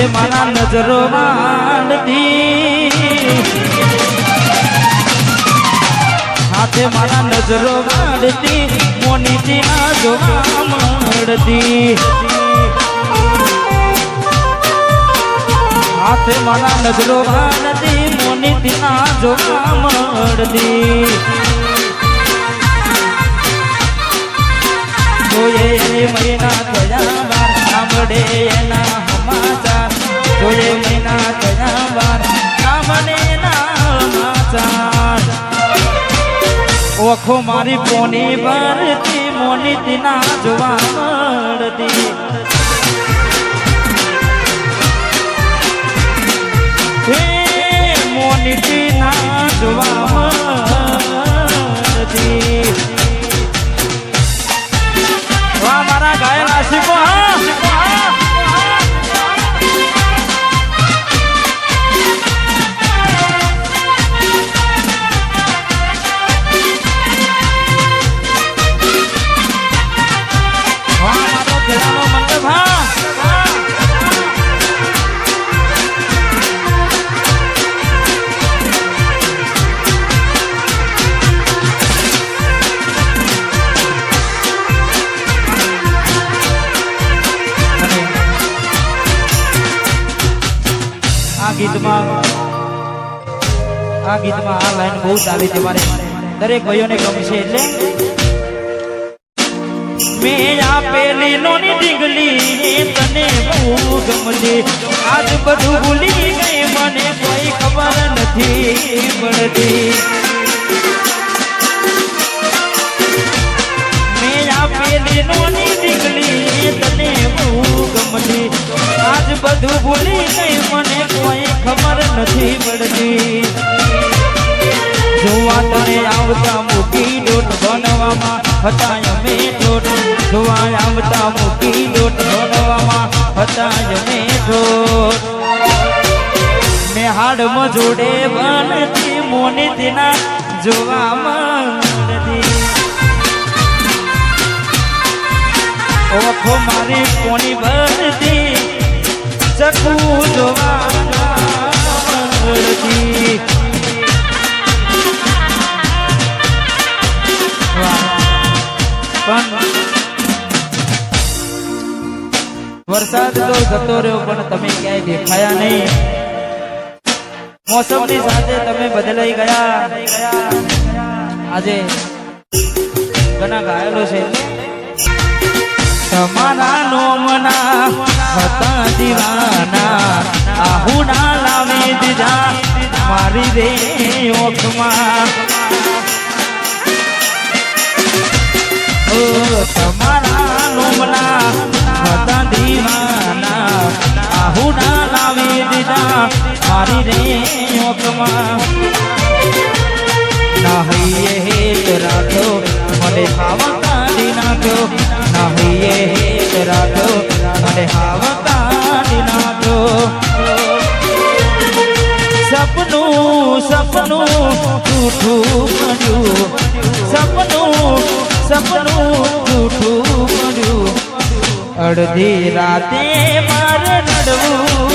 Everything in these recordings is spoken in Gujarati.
હાથે મારા નજરો માંડતી હાથે મારા નજરો માંડતી મોનીજી ના જોવા મળતી હાથે મારા નજરો માંડતી મોનીજી ના જોવા મળતી જોઈએ મહિના થયા સાંભળે. ઓખો મારી પોની ભરતી મોની તીના જોવા મળતી. ગીતમાં. આ ગીતમાં આ લાઈન બહુ સારી છે મારે. દરેક ભાઈઓને ગમશે એટલે. મેં આપેલી નોની ડીંગલી તને બહુ ગમતી આજ બધું ભૂલી ગઈ, મને કોઈ ખબર નથી પડતી. બધું ભૂલી ગઈ, મને કોઈ ખબર નથી પડતી. જોવા તને આવતા મૂકી લોટ બનવામાં હતા, અમે લોટ જોવા આવતા મૂકી લોટ બનવામાં હતા, અમે ઠોટ ને હાડમાં જોડે બનતી મોની તેના જોવામાં ઓખો મારી કોની બનતી વરસાદ તો જતો રહ્યો, પણ તમે ક્યાંય દેખાયા નહીં. મોસમની સાથે તમે બદલાઈ ગયા. આજે ઘણા ઘાયલો છે. તમારા નોમના, હતા દીવાના. આહુના લાવે દીધા, મારી રે ઓખમાં. તમારા નોમના, હતા દીવાના. આહુના લાવે દીધા, મારી રે ઓખમાં. નાહીએ હેત રાખ્યો મને ખાવા કાઢી નાખ્યો. નાહીએ હેત રાખ્યો મને હાવા કાઢી નાખ્યો સપનું સપનું જૂઠું પડ્યું સપનું સપનું જૂઠું પડ્યું અડધી રાતે મારે રડવું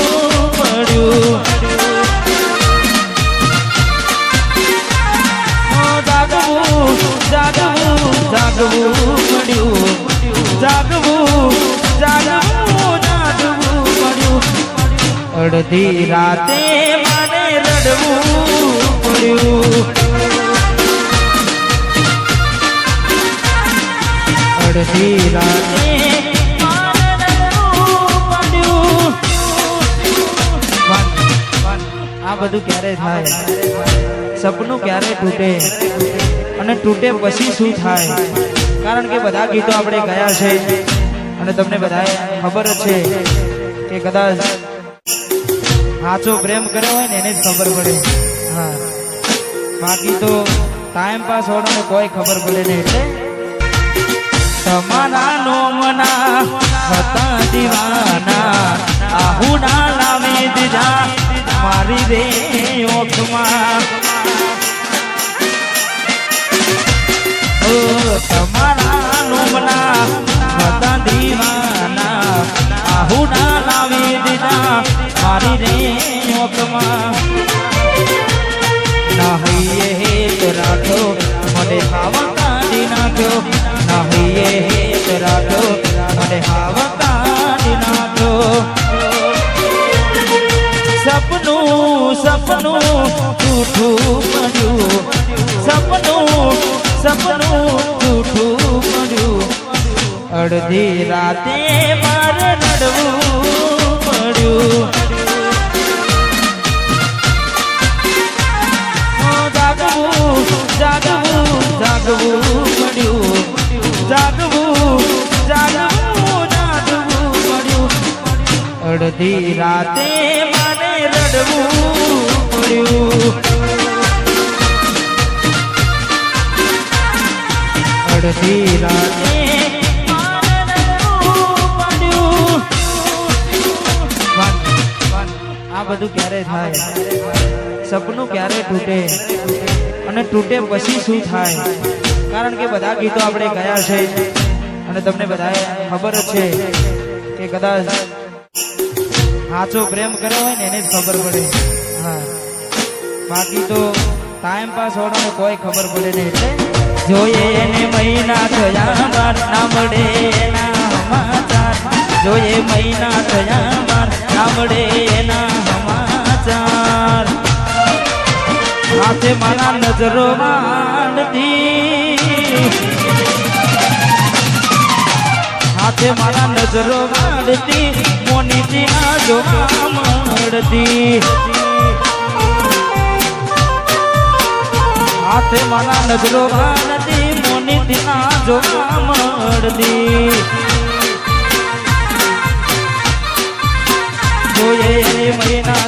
અડધી રાતે મને રડવું પડ્યું. અડધી રાતે આ બધું ક્યારે થાય? સપનું ક્યારે તૂટે? અને તૂટે પછી શું થાય? કારણ કે બધા ગીતો આપણે ગયા છે. અને તમને બધાએ ખબર છે કે કદાચ સાચો પ્રેમ કર્યો હોય ને, એને જ ખબર પડે. હા. બાકી તો ટાઈમ પાસ હોવાનો કોઈ ખબર પડે નહીં એટલે તમારા નોમના હતા દીવાના, આહુના લાવે દીધા, મારી રે ઓખમાં તમારા નોમના હતા દીવાના, આહુના લાવે દીધા, મારી રે ઓકમાં નાહીએ હેત રાઠો મને હાવા કાઢી નાખ્યો નાહીએ હેત રાઠો મને હાવા કાઢી નાખ્યો સપનું સપનું જૂઠું પડ્યું સપનું અડધી રાતે મારે રડવું પડ્યું. અડધી રાતે મને રડવું અડધી રાતે આ બધું ક્યારે થાય? સપનું ક્યારે તૂટે? અને તૂટે પછી શું થાય? કારણ કે બધા ગીતો આપણે ગયા છે. અને તમને બધાએ ખબર છે કે કદાચ સાચો પ્રેમ કર્યો હોય ને એને જ ખબર પડે. હા. બાકી તો ટાઈમ પાસ હોવાનો કોઈ ખબર પડે નહીં એટલે જોઈએ એને મહિના થયા બાર ના મળે એના સમાચાર. જોઈએ મહિના થયા બાર ના મળે એના સમાચાર. સાથે મારા નજરો માંડતી હાથે મારા નજરો વાળતી મોનીજી આ જોવા મળતી હાથે મારા નજરો વાળતી મોનીજી આ મળતી જોઈએ મહિના